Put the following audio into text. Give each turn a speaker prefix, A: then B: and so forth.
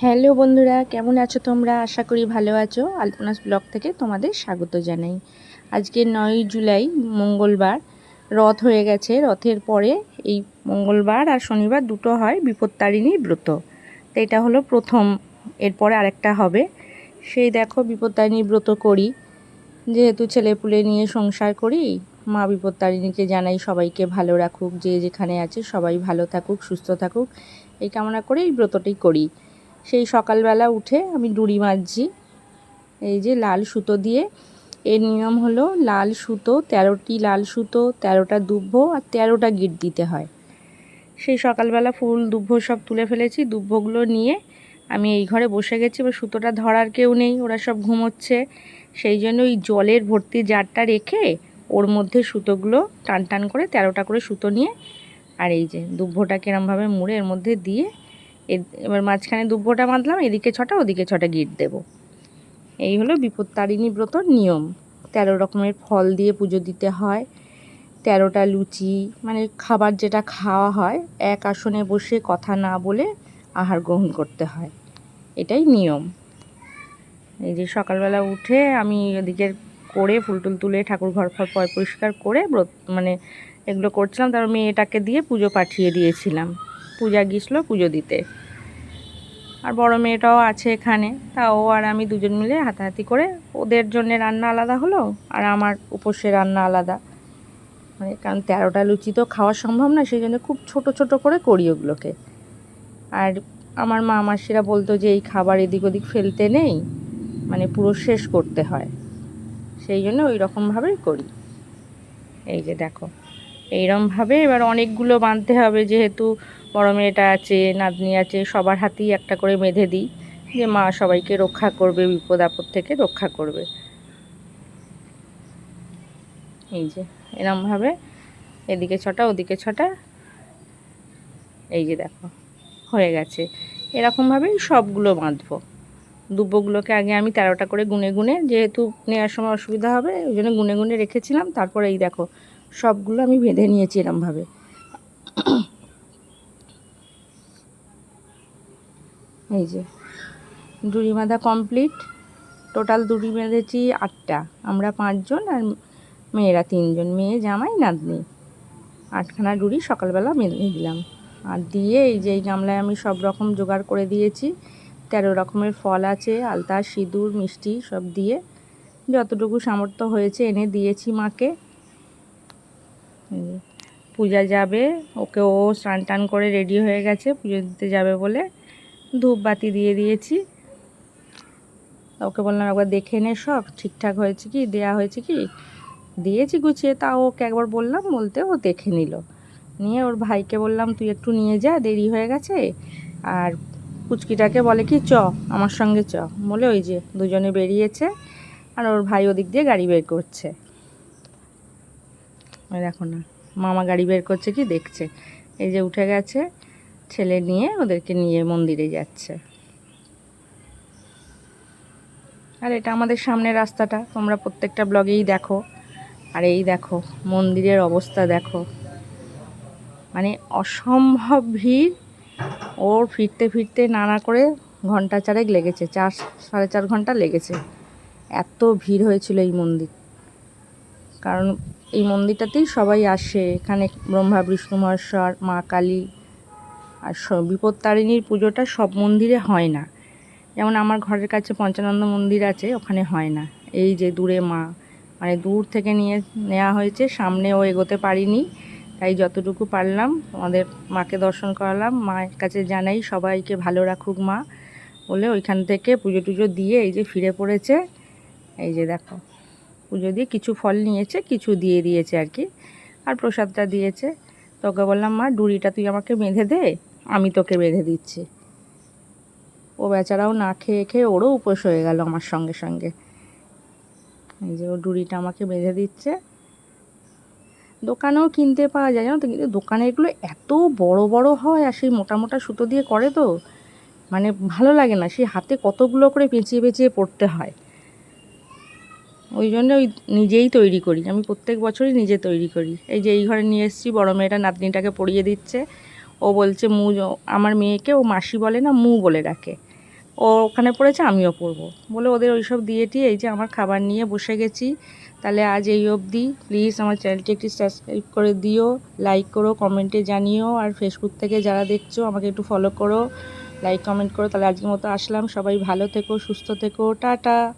A: Hello বন্ধুরা, কেমন আছো তোমরা? আশা করি ভালো আছো। আলপনাস ব্লগ থেকে তোমাদের স্বাগত জানাই। আজকে নয় জুলাই, মঙ্গলবার। রথ হয়ে গেছে। রথের পরে এই মঙ্গলবার আর শনিবার দুটো হয় বিপত্তারিণী ব্রত। তো এটা হলো প্রথম, এরপরে আরেকটা হবে। সেই দেখো বিপত্তারিণী ব্রত করি। যেহেতু ছেলেপুলে নিয়ে সংসার করি, মা বিপত্তারিণীকে জানাই সবাইকে ভালো রাখুক, যে যেখানে আছে সবাই ভালো থাকুক, সুস্থ থাকুক। এই কামনা করে এই ব্রতটি করি। সেই সকালবেলা উঠে আমি ডুরি মাজছি এই যে লাল সুতো দিয়ে। এর নিয়ম হলো লাল সুতো, তেরোটি লাল সুতো, তেরোটা দুব্ব আর তেরোটা গিট দিতে হয়। সেই সকালবেলা ফুল দুব্ব সব তুলে ফেলেছি, দুব্বগুলো নিয়ে আমি এই ঘরে বসে গেছি, এবার সুতোটা ধরার কেউ নেই, ওরা সব ঘুমোচ্ছে। সেই জন্য ওই জলের ভর্তি জারটা রেখে ওর মধ্যে সুতোগুলো টান টান করে তেরোটা করে সুতো নিয়ে, আর এই যে দুব্বটা কিরমভাবে মুড়ে এর মধ্যে দিয়ে এবার মাঝখানে দুব্বটা বাঁধলাম, এদিকে ছটা, ওদিকে ছটা গিট দেব। এই হলো বিপত্তারিণী ব্রতর নিয়ম। তেরো রকমের ফল দিয়ে পুজো দিতে হয়। তেরোটা লুচি মানে খাবার যেটা খাওয়া হয়, এক আসনে বসে কথা না বলে আহার গ্রহণ করতে হয়। এটাই নিয়ম। এই যে সকালবেলা উঠে আমি ওদিকে করে ফুল টুল তুলে ঠাকুর ঘর ফর পয় পরিষ্কার করে ব্রত মানে এগুলো করছিলাম, তারপর মেয়েটাকে দিয়ে পুজো পাঠিয়ে দিয়েছিলাম। পূজা গিয়েছিল পুজো দিতে। আর বড় মেয়েটাও আছে এখানে তা ও আর আমি দুজন মিলে হাতাহাতি করে ওদের জন্য রান্না আলাদা হলো আর আমার উপসে রান্না আলাদা। মানে কারণ তেরোটা লুচি তো খাওয়া সম্ভব না সেই জন্য খুব ছোট ছোট করে করি ওগুলোকে। আর আমার মা মাসিরা বলতো যে এই খাবার এদিক ওদিক ফেলতে নেই মানে পুরো শেষ করতে হয়। সেই জন্য ওই রকমভাবেই করি। এই যে দেখো। এইরমভাবে এবার অনেকগুলো বাঁধতে হবে, যেহেতু বড় মেয়েটা আছে, নাতনি আছে, সবার হাতেই একটা করে বেঁধে দিই, যে মা সবাইকে রক্ষা করবে, বিপদ আপদ থেকে রক্ষা করবে। এই যে, এরমভাবে এদিকে ছটা, ওদিকে ছটা। এই যে দেখো, হয়ে গেছে। এরকমভাবেই সবগুলো বাঁধবো। দুব্বগুলোকে আগে আমি তেরোটা করে গুনে গুনে, যেহেতু নেওয়ার সময় অসুবিধা হবে, ওই জন্য গুনে গুনে রেখেছিলাম। তারপরে এই দেখো সবগুলো আমি বেঁধে নিয়েছি এরমভাবে। এই যে দড়ি বাঁধা কমপ্লিট টোটাল দড়ি বেঁধেছি আটটা। আমরা পাঁচজন আর মেয়েরা তিনজন। মেয়ে, জামাই, নাতনি। আটখানা ডুরি সকালবেলা বেঁধে দিলাম। আর দিয়ে এই যে এই গামলায় আমি সব রকম জোগাড় করে দিয়েছি। তেরো রকমের ফল আছে, আলতা, সিঁদুর, মিষ্টি সব দিয়ে যতটুকু সামর্থ্য হয়েছে এনে দিয়েছি মাকে। পূজা যাবে, ওকে ও স্নান টান করে রেডি হয়ে গেছে, পুজো দিতে যাবে বলে ধূপ বাতি দিয়ে দিয়েছি। ওকে বললাম, একবার দেখে নে সব, ঠিকঠাক হয়েছে কি, দেয়া হয়েছে কি? দিয়েছি গুছিয়ে, তা ওকে একবার বললাম, বলতে ও দেখে নিল। নিয়ে ওর ভাইকে বললাম, তুই একটু নিয়ে যা, দেরি হয়ে গেছে। আর পুচকিটাকে বলে কি, চ, আমার সঙ্গে চ। বলে ওই যে, দুজনে বেরিয়েছে, আর ওর ভাই ওদিক দিয়ে গাড়ি বের করছে। দেখো না, মামা গাড়ি বের করছে কি দেখছে। এই যে উঠে গেছে, ছেলে নিয়ে ওদেরকে নিয়ে মন্দিরে যাচ্ছে। আর এটা আমাদের সামনের রাস্তাটা, তোমরা প্রত্যেকটা ব্লগেই দেখো। আর এই দেখো, মন্দিরের অবস্থা দেখো। মানে অসম্ভব ভিড়, ওর ফিরতে ফিরতে নানা করে ঘণ্টা চারেক লেগেছে, চার, সাড়ে চার ঘণ্টা লেগেছে। এত ভিড় হয়েছিল এই মন্দির। কারণ এই মন্দিরটাতেই সবাই আসে। এখানে ব্রহ্মা, বিষ্ণু, মহেশ্বর, মা, কালী আর বিপত্তারিণীর পুজোটা সব মন্দিরে হয় না। যেমন আমার ঘরের কাছে পঞ্চানন্দ মন্দির আছে, ওখানে হয় না। এই যে দূরে মা মানে দূর থেকে নিয়ে নেওয়া হয়েছে সামনেও এগোতে পারিনি, তাই যতটুকু পারলাম আমাদের মাকে দর্শন করালাম। মায়ের কাছে জানাই, সবাইকে ভালো রাখুক মা বলে ওইখান থেকে পুজো টুজো দিয়ে এই যে ফিরে পড়েছে। এই যে দেখো। পুজো দিয়ে কিছু ফল নিয়েছে, কিছু দিয়ে দিয়েছে আর কি। আর প্রসাদটা দিয়েছে। তোকে বললাম, মা ডুরিটা তুই আমাকে বেঁধে দে, আমি তোকে বেঁধে দিচ্ছি। ও বেচারাও না খেয়ে খেয়ে ওরও উপোস হয়ে গেল আমার সঙ্গে সঙ্গে। এই যে ও ডুরিটা আমাকে বেঁধে দিচ্ছে। দোকানেও কিনতে পাওয়া যায়, জানো তো? কিন্তু দোকানে এগুলো এত বড় বড় হয়, আর সেই মোটা মোটা সুতো দিয়ে করে তো মানে ভালো লাগে না। সেই হাতে কতগুলো করে পেঁচিয়ে পেঁচিয়ে পড়তে হয়। ওই জন্য ওই নিজেই তৈরি করি। আমি প্রত্যেক বছরই নিজে তৈরি করি। এই যে এই ঘরে নিয়ে এসেছি, বড়ো মেয়েটা নাতনিটাকে পড়িয়ে দিচ্ছে। ও বলছে, মু আমার মেয়েকে ও মাসি বলে না, মু বলে ডাকে। ও ওখানে পড়েছে, আমিও পড়ব। বলে ওদের ওইসব দিয়ে টিয়ে এই যে আমার খাবার নিয়ে বসে গেছি। তাহলে আজ এই অবধি। প্লিজ আমার চ্যানেলটি একটি সাবস্ক্রাইব করে দিও, লাইক করো, কমেন্টে জানিও, আর ফেসবুক থেকে যারা দেখছ, আমাকে একটু ফলো করো, লাইক, কমেন্ট করো। তাহলে আজকের মতো আসলাম। সবাই ভালো থেকো, সুস্থ থেকো। টাটা।